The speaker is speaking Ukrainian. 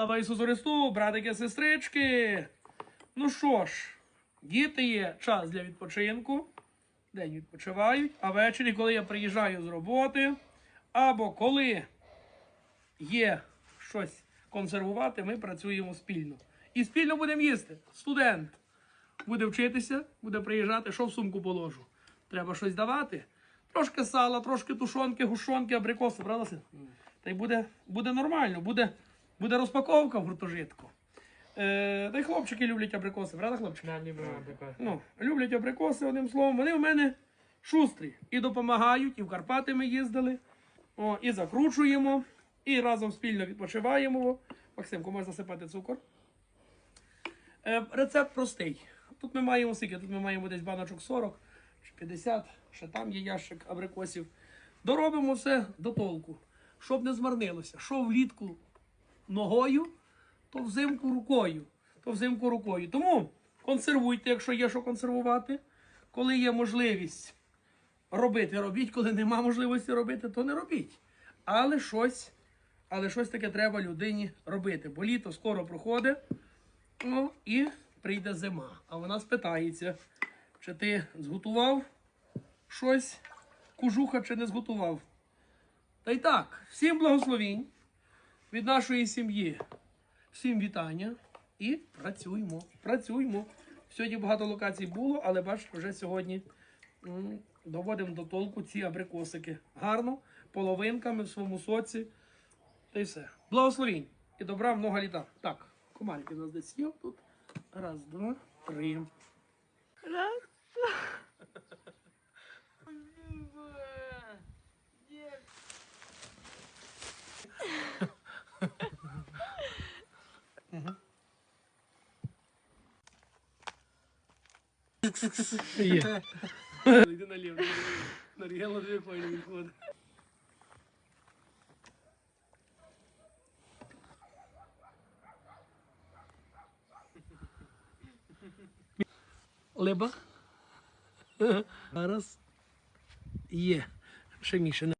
Слава Ісусу Христу, братики, сестрички. Ну що ж, діти є час для відпочинку. День відпочивають, а ввечері, коли я приїжджаю з роботи, або коли є щось консервувати, ми працюємо спільно. І спільно будемо їсти. Студент буде вчитися, буде приїжджати, що в сумку положу. Треба щось давати. Трошки сала, трошки тушонки, гушонки, абрикоси, правда? Та й буде, буде нормально, буде, буде розпаковка в гуртожитку. Е, та й хлопчики люблять абрикоси, правда, хлопчики? Да, не было такое. Ну, люблять абрикоси, одним словом. Вони в мене шустрі і допомагають, і в Карпати ми їздили, о, і закручуємо, і разом спільно відпочиваємо. Максимку, можна засипати цукор. Е, рецепт простий. Тут ми маємо скільки? Тут ми маємо десь баночок 40 чи 50, ще там є ящик абрикосів. Доробимо все до толку, щоб не змарнилося. Що влітку ногою, то взимку рукою. То взимку рукою. Тому консервуйте, якщо є що консервувати. Коли є можливість робити, робіть. Коли нема можливості робити, то не робіть. Але щось, але щось таке треба людині робити. Бо літо скоро проходить, ну і прийде зима. А вона спитається, чи ти зготував щось, кужуха, чи не зготував. Та й так, всім благословінь від нашої сім'ї. Всім вітання і працюємо. Працюємо. Сьогодні багато локацій було, але бачите, вже сьогодні доводимо до толку ці абрикосики. Гарно, половинками в своєму соці. Та й все. Благословінь і добра много літа. Так, комарики у нас десь є тут. Раз, два, три. Раз. Є. Йди наліво. Нарігало дві файно відходить. Либа. Зараз є. Ще Міша.